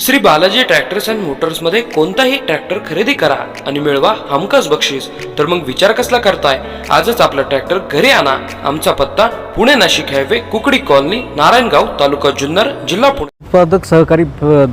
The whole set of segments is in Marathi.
श्री बालाजी ट्रॅक्टर्स अँड मोटर्समध्ये कोणताही ट्रॅक्टर खरेदी करा आणि मिळवा हमखास बक्षीस. तर मग विचार कसला करताय? आजच आपला ट्रॅक्टर घरी आणा. आमचा पत्ता पुणे नाशिक हायवे कुकडी कॉलनी नारायणगाव तालुका जुन्नर जिल्हा पुणे. उत्पादक सहकारी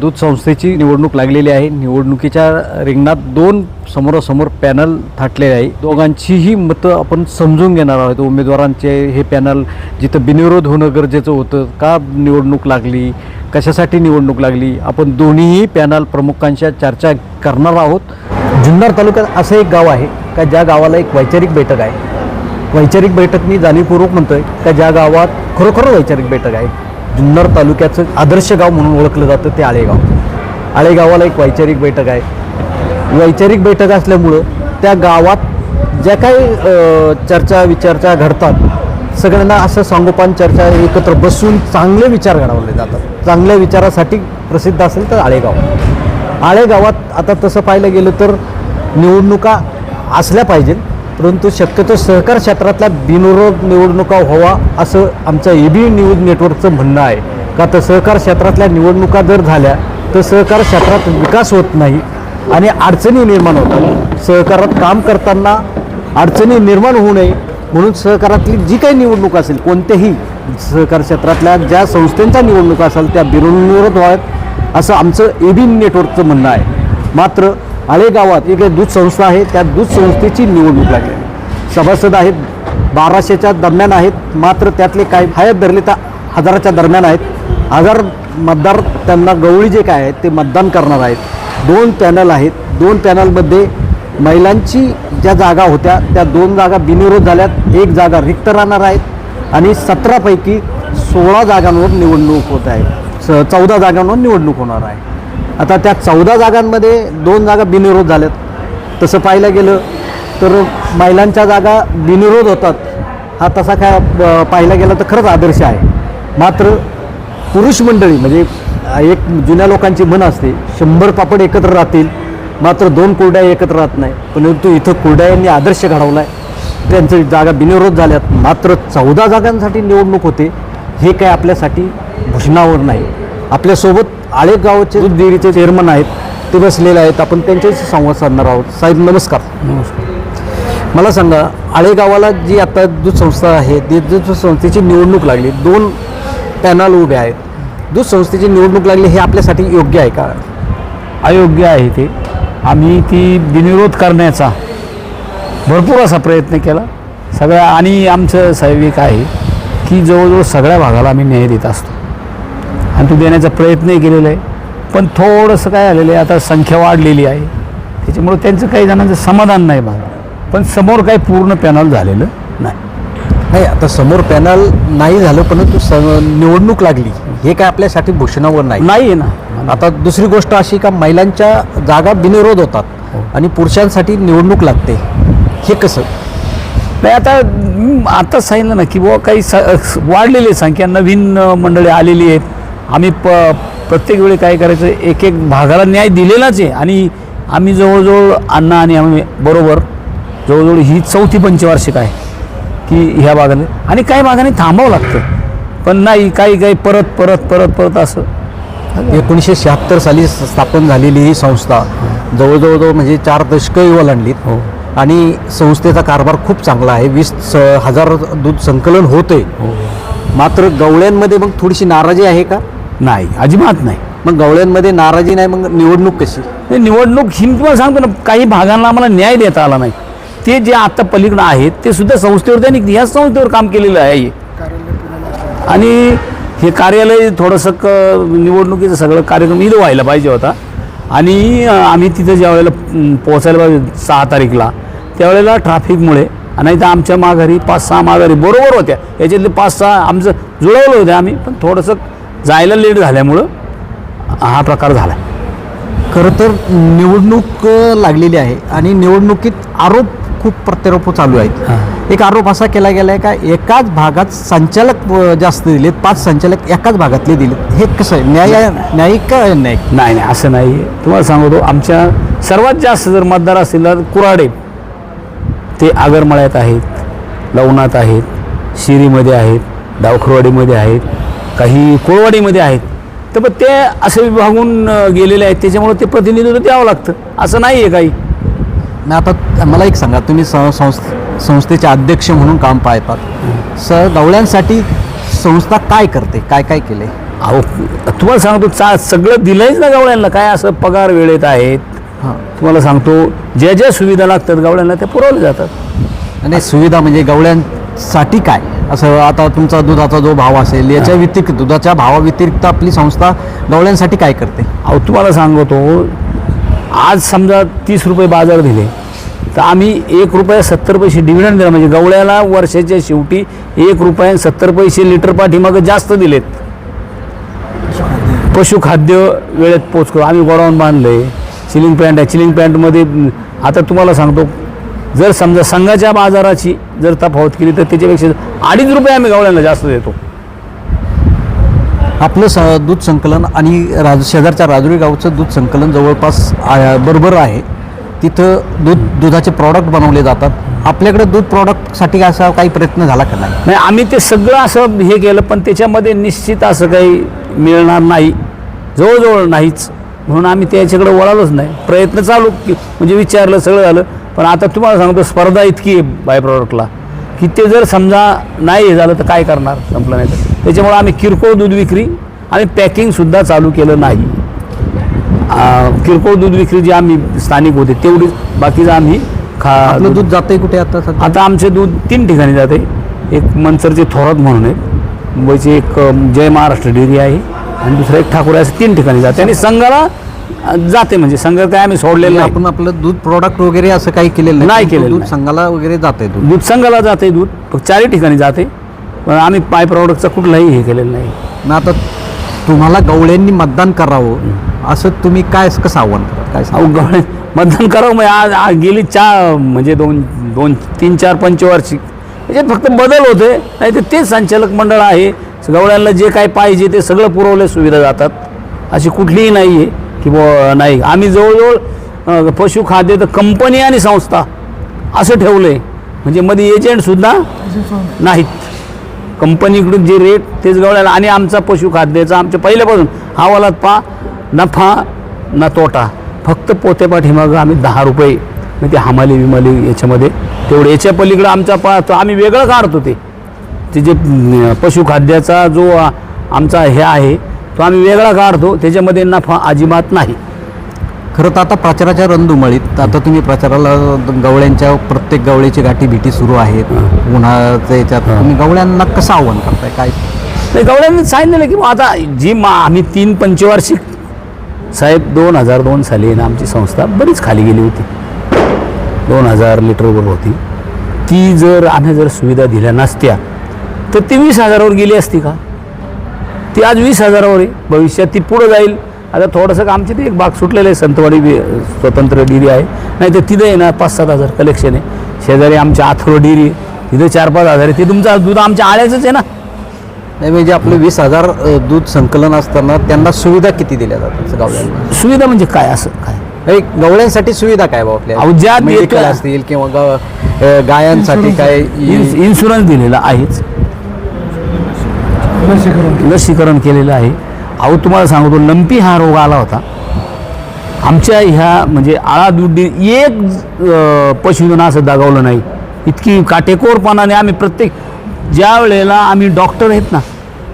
दूध संस्थेची निवडणूक लागलेली आहे. निवडणुकीच्या रिंगणात दोन समोरासमोर पॅनल थाटलेले आहे. दोघांचीही मतं आपण समजून घेणार आहोत. उमेदवारांचे हे पॅनल जिथं बिनविरोध होणं गरजेचं होतं. का निवडणूक लागली? कशासाठी निवडणूक लागली? आपण दोन्हीही पॅनल प्रमुखांच्या चर्चा करणार आहोत. जुन्नर तालुक्यात असं एक गाव आहे का ज्या गावाला एक वैचारिक बैठक आहे? वैचारिक बैठक मी जाणीवपूर्वक म्हणतोय का ज्या गावात खरोखर वैचारिक बैठक आहे? जुन्नर तालुक्याचं आदर्श गाव म्हणून ओळखलं जातं ते आळेगाव. आळेगावाला एक वैचारिक बैठक आहे. वैचारिक बैठक असल्यामुळं त्या गावात ज्या काही चर्चा विचारचा घडतात सगळ्यांना असं सांगोपान चर्चा एकत्र बसून चांगले विचार घडवले जातात. चांगल्या विचारासाठी प्रसिद्ध असेल तर आळेगाव. आळेगावात आता तसं पाहायला गेलं तर निवडणुका असल्या पाहिजेत परंतु शक्यतो सहकार क्षेत्रातल्या बिनविरोध निवडणुका व्हावा असं आमचं ए बी न्यूज नेटवर्कचं म्हणणं आहे. का तर सहकार क्षेत्रातल्या निवडणुका जर झाल्या तर सहकार क्षेत्रात विकास होत नाही आणि अडचणी निर्माण होतात. सहकारात काम करताना अडचणी निर्माण होऊ नये म्हणून सहकारातली जी काही निवडणूक असेल कोणत्याही सहकार क्षेत्रातल्या ज्या संस्थांच्या निवडणुका असेल त्या बिनविरोध व्हाव्यात असं आमचं ए बी नेटवर्कचं म्हणणं आहे. मात्र आळेगावात एक दूध संस्था आहे त्या दूध संस्थेची निवडणूक लागली. सभासद आहेत बाराशेच्या दरम्यान आहेत मात्र त्यातले काही हयात धरले तर हजाराच्या दरम्यान आहेत. हजार मतदार त्यांना गवळी जे काय आहेत ते मतदान करणार आहेत. दोन पॅनल आहेत. दोन पॅनलमध्ये महिलांची ज्या जागा होत्या त्या दोन जागा बिनविरोध झाल्यात. एक जागा रिक्त राहणार आहेत आणि सतरापैकी सोळा जागांवर निवडणूक होत आहे. स चौदा जागांवर निवडणूक होणार आहे. आता त्या चौदा जागांमध्ये दोन जागा बिनविरोध झाल्यात. तसं पाहायला गेलं तर महिलांच्या जागा बिनविरोध होतात. हा तसा काय अ, पाहायला गेला तर खरंच आदर्श आहे. मात्र पुरुष मंडळी म्हणजे एक जुन्या लोकांची म्हण असते शंभर पापड एकत्र राहतील. मात्र दोन कुरड्या एकत्र राहत नाही. परंतु इथं कुरड्यांनी आदर्श घडवला आहे त्यांचं जागा बिनविरोध झाल्यात. मात्र चौदा जागांसाठी निवडणूक होते. हे काय आपल्यासाठी भूषणावर नाही. आपल्यासोबत आळेगावचे दूध डेअरीचे चेअरमन आहेत. ते बसलेले आहेत. आपण त्यांच्याशी संवाद साधणार आहोत. साहेब नमस्कार. नमस्कार. मला सांगा आळेगावाला जी आता दूध संस्था आहे ती दूध संस्थेची निवडणूक लागली. दोन पॅनल उभे आहेत. दूध संस्थेची निवडणूक लागली हे आपल्यासाठी योग्य आहे का? अयोग्य आहे ते. आम्ही ती बिनविरोध करण्याचा भरपूर असा प्रयत्न केला. सगळ्या आणि आमचं एक आहे की जवळजवळ सगळ्या भागाला आम्ही न्याय देत असतो. आणि तो देण्याचा प्रयत्नही केलेला आहे. पण थोडंसं काय आलेलं आहे आता संख्या वाढलेली आहे. त्याच्यामुळं त्यांचं काही जणांचं समाधान नाही भाग पण समोर काही पूर्ण पॅनल झालेलं नाही. नाही आता समोर पॅनल नाही झालं परंतु स निवडणूक लागली. हे काय आपल्यासाठी भूषणावर नाही? नाही आहे ना. आता दुसरी गोष्ट अशी का महिलांच्या जागा बिनविरोध होतात आणि पुरुषांसाठी निवडणूक लागते. हे कसं? नाही आता मी आताच सांगितलं ना की बुवा काही स वाढलेली संख्या नवीन मंडळी आलेली आहेत. आम्ही प प्रत्येक वेळी काय करायचं? एक एक भागाला न्याय दिलेलाच आहे. आणि आम्ही जवळजवळ अण्णा आणि आम्ही बरोबर जवळजवळ ही चौथी पंचवार्षिक आहे की ह्या भागाने. आणि काही भागाने थांबावं लागतं. पण नाही काही काही परत परत परत परत असं एकोणीसशे शहात्तर साली स्थापन झालेली ही संस्था जवळजवळ जवळ म्हणजे चार दशकं ओलांडलीत हो. आणि संस्थेचा कारभार खूप चांगला आहे. वीस स- हजार दूध संकलन होते मात्र गवळ्यांमध्ये मग थोडीशी नाराजी आहे का? नाही अजिबात नाही. मग गवळ्यांमध्ये नाराजी नाही मग निवडणूक कशी? निवडणूक ही मी तुम्हाला सांगतो ना काही भागांना आम्हाला न्याय देता आला नाही. ते जे आता पलीकडं आहेत ते सुद्धा संस्थेवर त्यांनी ह्याच संस्थेवर काम केलेलं आहे. आणि हे कार्यालय थोडंसं क निवडणुकीचं सगळं कार्यक्रम इथं व्हायला पाहिजे होता. आणि आम्ही तिथं ज्या वेळेला पोहोचायला पाहिजे सहा तारीखला त्यावेळेला ट्रॅफिकमुळे आणि तर आमच्या माघारी पाच सहा माघारी बरोबर होत्या. याच्यातले पाच सहा आमचं जुळवलं होतं आम्ही पण थोडंसं जायला लेट झाल्यामुळं हा प्रकार झाला. खरं तर निवडणूक लागलेली आहे. आणि निवडणुकीत आरोप खूप प्रत्यारोप चालू आहेत. एक आरोप असा केला गेला आहे का एकाच भागात संचालक जास्त दिलेत पाच संचालक एकाच भागातले दिलेत. हे कसं आहे? न्याय न्यायिक का न्यायिक नाही नाही असं नाही. आहे तुम्हाला सांगतो आमच्या सर्वात जास्त जर मतदार असतील तर कुराडे ते आगरमळ्यात आहेत लवणात आहेत शिरीमध्ये आहेत डावखरवाडीमध्ये आहेत काही कोळवाडीमध्ये आहेत. तर मग ते असे विभागून गेलेले आहेत. त्याच्यामुळे ते प्रतिनिधित्व द्यावं लागतं. असं नाही आहे काही. आणि आता मला एक सांगा तुम्ही संस्थेचे अध्यक्ष म्हणून काम पाहतात. स गवळ्यांसाठी संस्था काय करते? काय काय केले? अहो तुम्हाला सांगतो चा सगळं दिलंयच ना गवळ्यांना काय असं पगार वेळेत आहेत? हां. तुम्हाला सांगतो ज्या ज्या सुविधा लागतात गवळ्यांना त्या पुरवल्या जातात. आणि सुविधा म्हणजे गवळ्यांसाठी काय? असं आता तुमचा दुधाचा जो भाव असेल याच्या व्यतिरिक्त दुधाच्या भावाव्यतिरिक्त आपली संस्था गवळ्यांसाठी काय करते? अहो तुम्हाला सांगतो आज समजा तीस रुपये बाजार दिले तर आम्ही एक रुपया सत्तर पैसे डिव्हिडंड दिला. म्हणजे गवळ्याला वर्षाच्या शेवटी एक रुपया सत्तर पैसे लिटर पाठीमागं जास्त दिलेत. पशुखाद्य वेळेत पोचतो आम्ही गोडाऊन बांधलं आहे चिलिंग पॅन्ट आहे चिलिंग पॅन्टमध्ये आता तुम्हाला सांगतो जर समजा संघाच्या बाजाराची जर तफावत केली तर त्याच्यापेक्षा अडीच रुपये आम्ही गवळ्यांना जास्त देतो. आपलं स दूध संकलन आणि राज शेजारच्या राजुरी गावचं दूध संकलन जवळपास बरोबर आहे. तिथं दूध दुधाचे प्रॉडक्ट बनवले जातात. आपल्याकडे दूध प्रॉडक्टसाठी असा काही प्रयत्न झाला का नाही? नाही आम्ही ते सगळं असं हे केलं पण त्याच्यामध्ये निश्चित असं काही मिळणार नाही. जवळजवळ नाहीच. म्हणून आम्ही त्याच्याकडे वळालोच नाही. प्रयत्न चालू की म्हणजे विचारलं सगळं झालं. पण आता तुम्हाला सांगतो स्पर्धा इतकी आहे बाय प्रॉडक्टला की ते जर समजा नाही हे झालं तर काय करणार संपलं नाही तर? त्याच्यामुळे आम्ही किरकोळ दूध विक्री आणि पॅकिंगसुद्धा चालू केलं नाही. किरकोळ दूध विक्री जी आम्ही स्थानिक होते तेवढीच बाकीचं आम्ही खा दूध जातंय कुठे आता आता आमचे दूध तीन ठिकाणी जाते. एक मनसरचे थोरात म्हणून आहेत मुंबईची एक जय महाराष्ट्र डेअरी आहे आणि दुसरं एक ठाकूर आहे असं तीन ठिकाणी जाते. आणि संघाला जाते म्हणजे संघ काय आम्ही सोडलेलं नाही. आपण आपलं दूध प्रॉडक्ट वगैरे असं काही केलेलं नाही. केलेलं दूध नाही. संघाला वगैरे जाते दूध. दूध संघाला जाते दूध फक्त चारही ठिकाणी जाते. पण आम्ही पाय प्रॉडक्टचं कुठलंही हे केलेलं नाही. मग आता तुम्हाला गवळ्यांनी मतदान करावं असं तुम्ही काय कसं आव्हान करा काय सांगा? अहो गवळे मतदान करावं म्हणजे आज आज गेली चार म्हणजे दोन दोन तीन चार पंचवार्षिक. त्याच्यात फक्त बदल होते नाही तर तेच संचालक मंडळ आहे. गवळ्यांना जे काय पाहिजे ते सगळं पुरवले सुविधा जातात. अशी कुठलीही नाही आहे की बुवा नाही. आम्ही जवळजवळ पशुखाद्य तर कंपनी आणि संस्था असं ठेवलं आहे म्हणजे मध्ये एजंटसुद्धा नाहीत. कंपनीकडून जे रेट तेच गवळायला. आणि आमचा पशुखाद्याचा आमच्या पहिल्यापासून हवालात पा नफा ना तोटा. फक्त पोतेपाठी मग आम्ही दहा रुपये म्हणजे ते हमाली विमाली याच्यामध्ये तेवढे. याच्या पलीकडं आमचा पा आम्ही वेगळं काढतो ते. ते जे पशुखाद्याचा जो आमचा हे आहे तो आम्ही वेगळा काढतो त्याच्यामध्ये नफा अजिबात नाही. खरं तर आता प्रचाराच्या रणधुमाळीत आता तुम्ही प्रचाराला गवळ्यांच्या प्रत्येक गवळीची गाठी भेटी सुरू आहेत उन्हाळ्याच्या याच्यात. तुम्ही गवळ्यांना कसं आव्हान करताय? काय? नाही गवड्यांनी सांगितलेलं की मग आता जी मा आम्ही तीन पंचवार्षिक साहेब दोन हजार दोन साली ना आमची संस्था बरीच खाली गेली होती. दोन हजार लिटरवर होती. ती जर आम्ही जर सुविधा दिल्या नसत्या तर ती वीस हजारावर गेली असती का? ती आज वीस हजारावर आहे. भविष्यात ती पुढं जाईल. आता थोडंसं आमची ते एक भाग सुटलेलं आहे. संतवाडी स्वतंत्र डिरी आहे. नाही तर तिथं आहे ना पाच सात हजार कलेक्शन आहे. शेजारी आमच्या आथरो डिरी आहे. तिथं चार पाच हजार आहे. ते तुमचं दूध आमच्या आळ्याचंच आहे ना. नाही म्हणजे आपले वीस हजार दूध संकलन असताना त्यांना सुविधा किती दिल्या जातात गवळ्यांना सुविधा म्हणजे काय असं? काय? गवळ्यांसाठी सुविधा काय बा आपल्या? असतील किंवा गायांसाठी काय इन्शुरन्स दिलेला आहेच. लसीकरण केलेलं आहे. अहो तुम्हाला सांगतो लंपी हा रोग आला होता. आमच्या ह्या म्हणजे आळा दूध एक पशुधन असं दागावलं नाही. इतकी काटेकोरपणाने आम्ही प्रत्येक ज्या वेळेला आम्ही डॉक्टर आहेत ना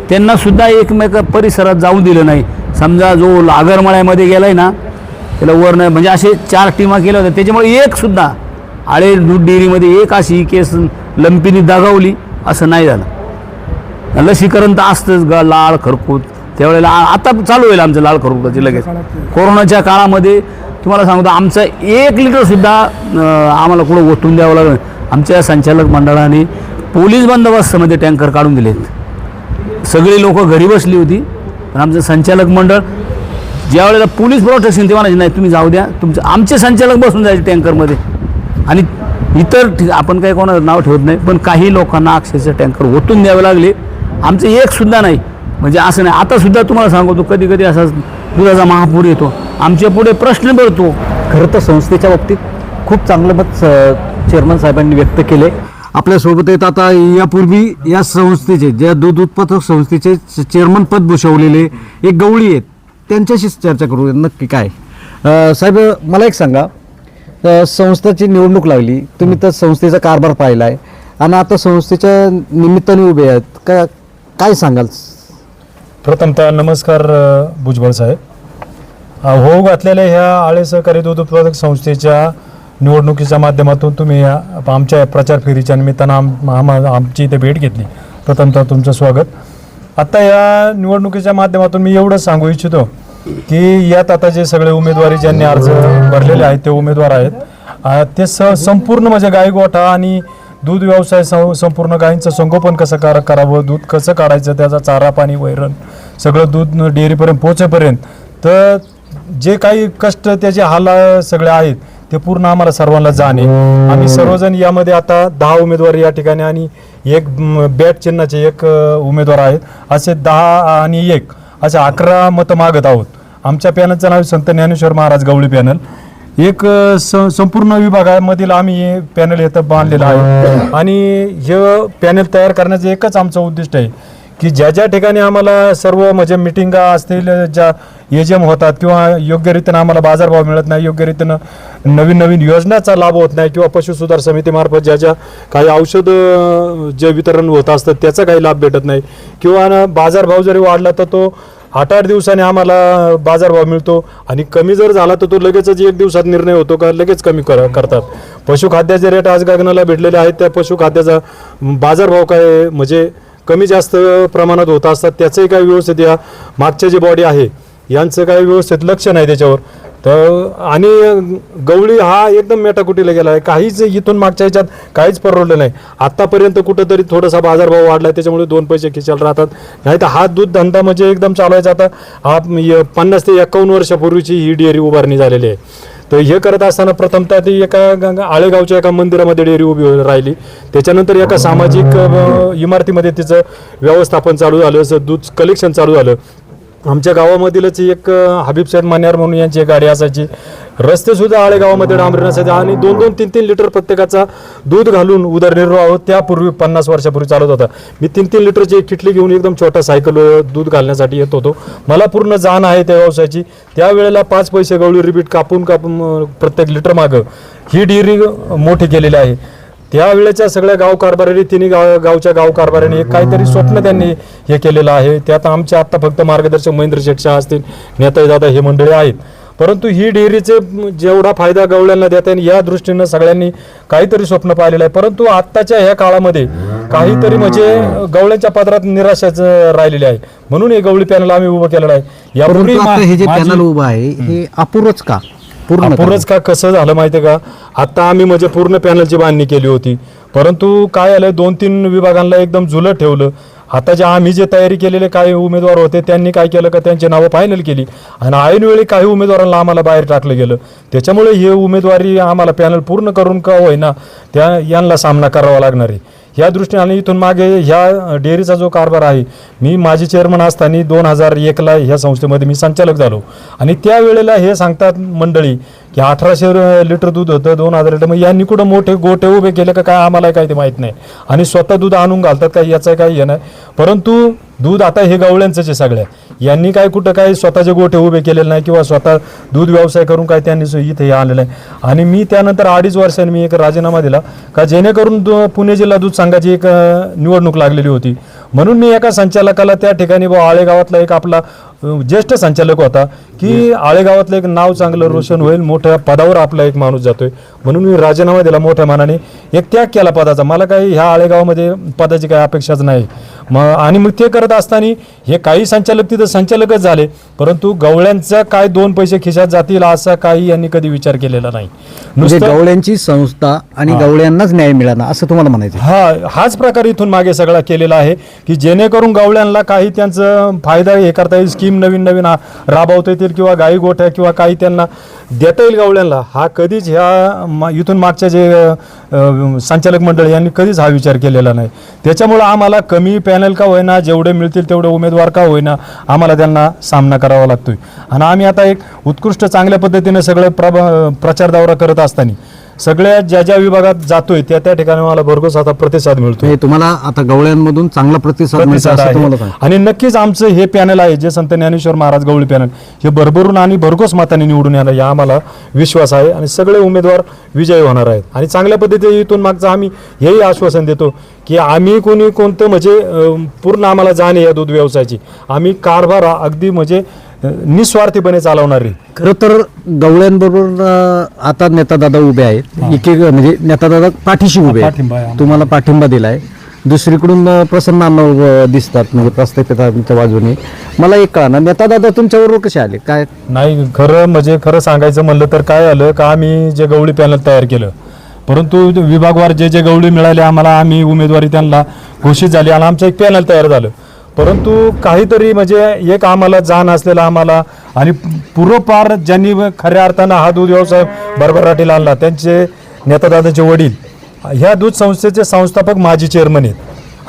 त्यांनासुद्धा एकमेका एकमेक परिसरात जाऊ दिलं नाही. समजा जो लागरमळ्यामध्ये गेला आहे ना त्याला वर नाही म्हणजे असे चार टीमा केल्या होत्या. त्याच्यामुळे एकसुद्धा आळे दूध डेअरीमध्ये एक अशी केस लंपीने दागावली असं नाही झालं. लसीकरण तर असतंच ग लाळ खरकूत. त्यावेळेला आ- आता चालू होईल आमचं लाळ खरकुताची लगेच. कोरोनाच्या काळामध्ये तुम्हाला सांगतो आमचं एक लिटरसुद्धा आम्हाला कुठं ओतून द्यावं लागलं आमच्या संचालक मंडळाने पोलीस बंदोबस्तामध्ये टँकर काढून दिलेत. सगळी लोक घरी बसली होती पण आमचं संचालक मंडळ ज्या वेळेला पोलीस प्रोटेक्शन ते म्हणायचे नाही तुम्ही जाऊ द्या. तुमचं आमचे संचालक बसून जायचे टँकरमध्ये आणि इतर ठिक- आपण काही कोणाचं नाव ठेवत नाही पण काही लोकांना अक्षरशः टँकर ओतून द्यावे लागले. आमचं एक सुद्धा नाही. म्हणजे असं नाही. आता सुद्धा तुम्हाला सांगतो कधी कधी असा दुधाचा महापूर येतो. आमच्या पुढे प्रश्न पडतो खरं तर संस्थेच्या बाबतीत खूप चांगलं मत चेअरमन साहेबांनी व्यक्त केले आपल्यासोबत आहेत आता यापूर्वी या संस्थेचे ज्या दूध उत्पादक संस्थेचे चेअरमन पद भूषवलेले एक गवळी आहेत. त्यांच्याशीच चर्चा करू नक्की काय? साहेब मला एक सांगा. संस्थेची निवडणूक लागली तुम्ही तर संस्थेचा कारभार पाहिला आहे आणि आता संस्थेच्या निमित्ताने उभे आहेत. का काय सांगाल? प्रथमतः नमस्कार अ, भुजबळ साहेब. अ, होऊ घातलेल्या ह्या आळे सहकारी दूध उत्पादक संस्थेच्या निवडणुकीच्या माध्यमातून तुम्ही या- आमच्या प्रचार फेरीच्या निमित्तानं आम आमची इथे भेट घेतली. प्रथमतः तुमचं स्वागत. आता या निवडणुकीच्या माध्यमातून मी एवढंच सांगू इच्छितो की यात आता जे सगळे उमेदवारी ज्यांनी अर्ज भरलेले आहेत ते उमेदवार आहेत. अ, ते स संपूर्ण म्हणजे गायगोठा आणि दूध व्यवसाय सं संपूर्ण गायींचं संगोपन कसं कर करावं? दूध कसं काढायचं? त्याचा चारा पाणी वैरण सगळं दूध डेअरीपर्यंत पोचेपर्यंत तर जे काही कष्ट त्याचे हाल सगळे आहेत ते पूर्ण आम्हाला सर्वांना जाणे आम्ही सर्वजण यामध्ये आता दहा उमेदवार या ठिकाणी आणि एक बॅट चिन्हाचे एक उमेदवार आहेत. असे दहा आणि एक असे अकरा मतं मागत आहोत. आमच्या पॅनलचं नाव संत ज्ञानेश्वर महाराज गवळी पॅनल. एक स संपूर्ण विभागामधील आम्ही हे पॅनल येतं बांधलेलं आहे. आणि हे पॅनल तयार करण्याचं एकच आमचं उद्दिष्ट आहे की ज्या ज्या ठिकाणी आम्हाला सर्व म्हणजे मिटिंगा असतील ज्या एजम होतात किंवा योग्यरीतीनं आम्हाला बाजारभाव मिळत नाही योग्यरीतीनं नवीन नवीन योजनाचा लाभ होत नाही किंवा पशुसुधार समितीमार्फत ज्या ज्या काही औषध जे वितरण होत असतं त्याचा काही लाभ भेटत नाही. किंवा बाजारभाव जरी वाढला तर तो आठ आठ दिवसाने आम्हाला बाजारभाव मिळतो आणि कमी जर झाला तर तो लगेचच एक दिवसात निर्णय होतो का लगेच कमी कर करतात. पशुखाद्याचे रेट आज गगनाला भेटलेले आहेत त्या पशुखाद्याचा बाजारभाव काय म्हणजे कमी जास्त प्रमाणात होत असतात त्याचंही काय व्यवस्थित या मागच्या जी बॉडी आहे यांचं काही व्यवस्थित लक्ष नाही त्याच्यावर. तर आणि गवळी हा एकदम मेटाकुटीला गेला आहे. काहीच इथून मागच्या ह्याच्यात काहीच परवडलं नाही. आत्तापर्यंत कुठंतरी थोडासा बाजारभाव वाढला त्याच्यामुळे दोन पैसे खिचाल राहतात. नाही तर हा दूध धंदा म्हणजे एकदम चालवायचा आता हा पन्नास ते एकावन्न वर्षापूर्वीची ही डेअरी उभारणी झालेली आहे. तर हे करत असताना प्रथमतः ती एका आळेगावच्या एका मंदिरामध्ये डेअरी उभी राहिली. त्याच्यानंतर एका सामाजिक इमारतीमध्ये तिचं व्यवस्थापन चालू झालं असं दूध कलेक्शन चालू झालं. आमच्या गावामधीलच एक हबीब साहेब मान्यार म्हणून यांची एक गाडी असायची. रस्ते सुद्धा आळे गावामध्ये डांबरी नसायचे आणि दोन दोन तीन तीन लिटर प्रत्येकाचा दूध घालून उदरनिर्वाह त्यापूर्वी पन्नास वर्षापूर्वी चालत होता. मी तीन तीन लिटरची एक किटली घेऊन एकदम छोटा सायकल दूध घालण्यासाठी येत होतो. मला पूर्ण जाण आहे त्या व्यवसायाची. त्यावेळेला पाच पैसे गवळी रिबीट कापून कापून प्रत्येक लिटर मागं. ही डेअरी मोठी केलेली आहे. त्यावेळेच्या सगळ्या गाव कारभाऱ्यांनी तिन्ही गाव गावच्या गाव कारभाऱ्यांनी एक काहीतरी स्वप्न त्यांनी हे केलेलं आहे. त्यात आमचे आत्ता फक्त मार्गदर्शक महेंद्र शेठ शाह असतील नेता दादा हे मंडळी आहेत. परंतु ही डेअरीचे जेवढा फायदा गवळ्यांना देता येईल या दृष्टीनं सगळ्यांनी काहीतरी स्वप्न पाहिलेलं आहे. परंतु आत्ताच्या ह्या काळामध्ये काहीतरी म्हणजे गवळ्यांच्या पदरात निराशाच राहिलेली आहे. म्हणून हे गवळी पॅनल आम्ही उभं केलेलं आहे. यापूर्वी हे जे पॅनल उभं आहे हे अपूर्वच का? पूर्ण का? अपूर्वच का कसं झालं माहितीये का? आता आम्ही म्हणजे पूर्ण पॅनलची बांधणी केली होती. परंतु काय आलं? दोन तीन विभागांना एकदम जुलत ठेवलं. आता जे आम्ही जे तयारी केलेले काही उमेदवार होते त्यांनी काय केलं का? त्यांची नावं फायनल केली. आणि ऐनवेळी काही उमेदवारांना आम्हाला बाहेर टाकलं गेलं. त्याच्यामुळे हे उमेदवारी आम्हाला पॅनल पूर्ण करून का होईना त्या यांना सामना करावा लागणार आहे. या दृष्टीने आणि इथून मागे ह्या डेअरीचा जो कारभार आहे मी माझी चेअरमन असताना दोन हजार एकला ह्या संस्थेमध्ये मी संचालक झालो. आणि त्यावेळेला हे सांगतात मंडळी की अठराशे लिटर दूध होतं दोन हजार लिटर. मग यांनी कुठं मोठे गोटे उभे केले का काय आम्हाला काय ते माहीत नाही. आणि स्वतः दूध आणून घालतात काय याचं काही हे नाही. परंतु दूध आता हे गवळ्यांचंच आहे सगळ्या. यांनी काय कुठं काय स्वतःचे गोठे उभे केलेले नाही किंवा स्वतः दूध व्यवसाय करून काय त्यांनी इथे हे आणलेलं आहे आणि मी त्यानंतर अडीच वर्षांनी मी एक राजीनामा दिला का जेणेकरून दु- पुणे जिल्हा दूध संघाची एक निवडणूक लागलेली होती. म्हणून मी एका संचालकाला त्या ठिकाणी बुवा आळेगावातला एक आपला ज्येष्ठ संचालक होता की आळेगावातलं एक नाव चांगलं रोशन होईल मोठ्या पदावर आपला एक माणूस जातोय. म्हणून मी राजीनामा दिला मोठ्या मानाने. एक त्याग केला पदाचा. मला काही ह्या आळेगावामध्ये पदाची काही अपेक्षाच नाही. मग आणि मग ते करत असताना हे काही संचालक तिथं संचालकच झाले. परंतु गवळ्यांचा काय दोन पैसे खिशात जातील असा काही यांनी कधी विचार केलेला नाही. म्हणजे गवळ्यांची संस्था आणि गवळ्यांनाच न्याय मिळाला असं तुम्हाला म्हणायचं. हा हाच प्रकार इथून मागे सगळा केलेला आहे की जेणेकरून गवळ्यांना काही त्यांचं फायदा हे करता येईल स्कीम नवीन नवीन राबवता येतील किंवा गाई गोठ्या किंवा काही त्यांना देता येईल गावड्यांना. हा कधीच ह्या मा- इथून मागच्या जे संचालक मंडळ यांनी कधीच हा विचार केलेला नाही. त्याच्यामुळं आम्हाला कमी पॅनल का होईना जेवढे मिळतील तेवढे उमेदवार का होईना आम्हाला त्यांना सामना करावा लागतोय. आणि आम्ही आता एक उत्कृष्ट चांगल्या पद्धतीने सगळे प्रभ प्रचार दौरा करत असताना सगळ्या ज्या ज्या विभागात जातोय त्या त्या ठिकाणी मला भरघोस आता प्रतिसाद मिळतोय. हे तुम्हाला आता गवळ्यांमधून चांगला प्रतिसाद मिळतो प्रतिसाद असं तुम्हाला आहे सांग आणि नक्कीच आमचं हे पॅनल आहे जे संत ज्ञानेश्वर महाराज गवळी पॅनल हे भरभरून आणि भरघोस मताने निवडून येणार या आम्हाला विश्वास आहे. आणि सगळे उमेदवार विजयी होणार आहेत. आणि चांगल्या पद्धतीने इथून मागचं आम्ही हेही आश्वासन देतो की आम्ही कोणी कोणतं म्हणजे अं, पूर्ण आम्हाला जाण आहे या दूध व्यवसायाची. आम्ही कारभार हा अगदी म्हणजे निस्वार्थीपणे चालवणार. खरं तर गवळ्यांबरोबर अं, आता नेतादादा उभे आहेत. एक एक म्हणजे नेतादादा पाठीशी उभे पाठिंबा आहे. आहेत आम्हाला. तुम्हाला पाठिंबा दिलाय. दुसरीकडून अं, प्रसन्न अण्णा दिसतात म्हणजे प्रस्थापितांच्या बाजूने. मला एक कळणार नेतादादा तुमच्याबरोबर कसे आले? काय? नाही खरं म्हणजे खरं सांगायचं म्हणलं तर काय आलं का आम्ही जे गवळी पॅनल तयार केलं. परंतु विभागवार जे जे गवळी मिळाले आम्हाला आम्ही उमेदवारी त्यांना घोषित झाली आणि आमचं एक पॅनल तयार झालं. परंतु काहीतरी म्हणजे एक आम्हाला जाण असलेला आम्हाला आणि पूर्वपार ज्यांनी खऱ्या अर्थानं हा दूध व्यवसाय भरभराटीला आणला त्यांचे नेतादादाचे वडील ह्या दूध संस्थेचे संस्थापक माजी चेअरमन आहेत.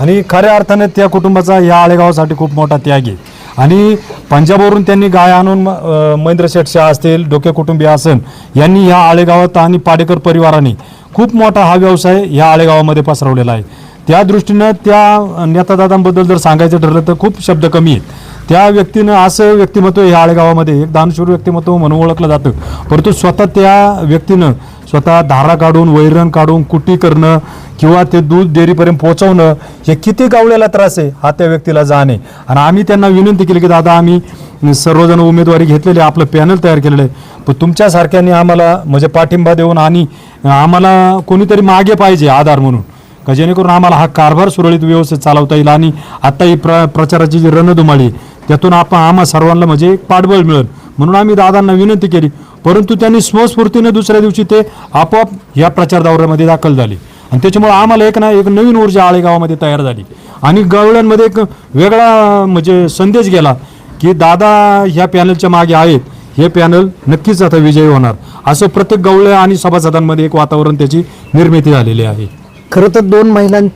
आणि खऱ्या अर्थाने त्या कुटुंबाचा या आळेगावासाठी खूप मोठा त्याग आहे. आणि पंजाबवरून त्यांनी गाय आणून महेंद्र शेठ शाह असतील डोके कुटुंबीय असन यांनी ह्या आळेगावात आणि पाडेकर परिवाराने खूप मोठा हा व्यवसाय ह्या आळेगावामध्ये पसरवलेला आहे. त्या दृष्टीनं त्या नेतादादांबद्दल जर सांगायचं ठरलं तर खूप शब्द कमी आहेत. त्या व्यक्तीनं असं व्यक्तिमत्व ह्या आळेगावामध्ये एक दानशूर व्यक्तिमत्व म्हणून ओळखलं जातं. परंतु स्वतः त्या व्यक्तीनं स्वतः धारा काढून वैरण काढून कुटी करणं किंवा ते दूध डेअरीपर्यंत पोहोचवणं हे किती गावलेला त्रास आहे हा त्या व्यक्तीला जाणे आणि आम्ही त्यांना विनंती केली की दादा आम्ही सर्वजण उमेदवारी घेतलेली आपलं पॅनल तयार केलेलं आहे. पण तुमच्यासारख्यांनी आम्हाला म्हणजे पाठिंबा देऊन आणि आम्हाला कोणीतरी मागे पाहिजे आधार म्हणून. का जेणेकरून आम्हाला हा कारभार सुरळीत व्यवस्थित चालवता येईल आणि आत्ता ही प्र प्रचाराची जी रणधुमाळी त्यातून आपण आम्हा सर्वांना म्हणजे एक पाठबळ मिळेल. म्हणून आम्ही दादांना विनंती केली परंतु त्यांनी स्वस्फूर्तीने दुसऱ्या दिवशी ते आपोआप या प्रचार दौऱ्यामध्ये दाखल झाले. आणि त्याच्यामुळे आम्हाला एक ना एक नवीन ऊर्जा आळेगावामध्ये तयार झाली. आणि गवळ्यांमध्ये एक वेगळा म्हणजे संदेश गेला की दादा ह्या पॅनलच्या मागे आहेत. हे पॅनल नक्कीच आता विजयी होणार. असं प्रत्येक गवळ्या आणि सभासदांमध्ये एक वातावरण त्याची निर्मिती झालेली आहे. खरं तर दोन महिलां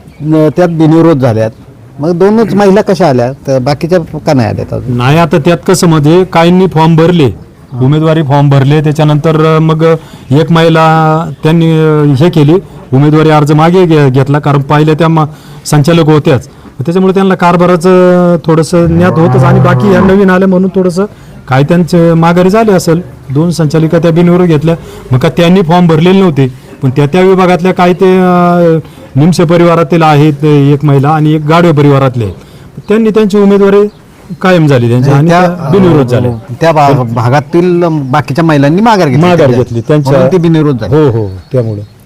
त्यात बिनविरोध झाल्यात. मग दोनच महिला कशा आल्या? तर बाकीच्या का नाही आल्यात अजून? नाही आता त्यात कसं मध्ये काहींनी फॉर्म भरले उमेदवारी फॉर्म भरले त्याच्यानंतर मग एक महिला त्यांनी हे केली उमेदवारी अर्ज मागे घे- घेतला कारण पाहिल्या त्या संचालक होत्याच. त्याच्यामुळे त्यांना कारभाराचं थोडंसं ज्ञात होतच आणि बाकी या नवीन आलं म्हणून थोडंसं काय त्यांचे माघारी झाले असेल. दोन संचालिका त्या बिनविरोध घेतल्या. मग का त्यांनी फॉर्म भरलेले नव्हते? पण त्या त्या विभागातल्या काही ते निमसे परिवारातील आहेत एक महिला आणि एक गाडवे परिवारातले आहेत. त्यांनी त्यांची उमेदवारी कायम झाली त्यांची आणि त्या त्या बिनविरोध झाले. त्या भा- भागातील बाकीच्या महिलांनी माघार घेतली माघार. घेतली त्यांच्या म्हणून ते बिनविरोध झाले. हो हो त्यामुळे.